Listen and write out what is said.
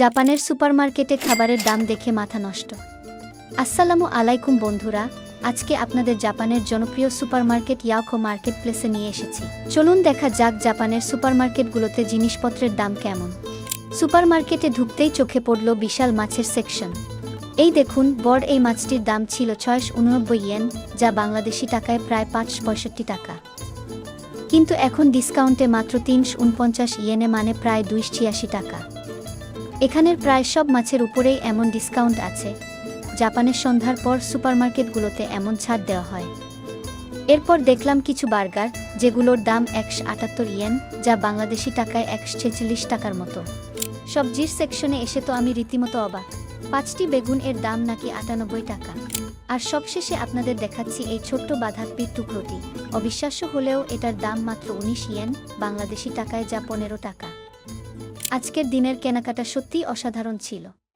জাপানের সুপারমার্কেটে খাবারের দাম দেখে মাথা নষ্ট। আসসালামু আলাইকুম বন্ধুরা, আজকে আপনাদের জাপানের জনপ্রিয় সুপারমার্কেট ইয়াকো মার্কেট প্লেসে নিয়ে এসেছি। চলুন দেখা যাক জাপানের সুপারমার্কেটগুলোতে জিনিসপত্রের দাম কেমন। সুপারমার্কেটে ঢুকতেই চোখে পড়ল বিশাল মাছের সেকশন। এই দেখুন, বড় এই মাছটির দাম ছিল ছয়শো উননব্বই ইয়েন, যা বাংলাদেশি টাকায় প্রায় পাঁচ পঁয়ষট্টি টাকা। কিন্তু এখন ডিসকাউন্টে মাত্র তিনশো উনপঞ্চাশ ইয়েনে মানে প্রায় দুইশ ছিয়াশি টাকা। এখানের প্রায় সব মাছের উপরেই এমন ডিসকাউন্ট আছে। জাপানের সন্ধ্যার পর সুপারমার্কেটগুলোতে এমন ছাড় দেওয়া হয়। এরপর দেখলাম কিছু বার্গার, যেগুলোর দাম একশো আটাত্তর ইয়েন, যা বাংলাদেশি টাকায় একশো ছেচল্লিশ টাকার মতো। সবজির সেকশনে এসে তো আমি রীতিমতো অবাক। পাঁচটি বেগুন এর দাম নাকি আটানব্বই টাকা। আর সবশেষে আপনাদের দেখাচ্ছি এই ছোট্ট বাঁধাকপির টুকরোটি। অবিশ্বাস্য হলেও এটার দাম মাত্র উনিশ ইয়েন, বাংলাদেশি টাকায় যা পনেরো টাকা। আজকের দিনের কেনাকাটা সত্যিই অসাধারণ ছিল।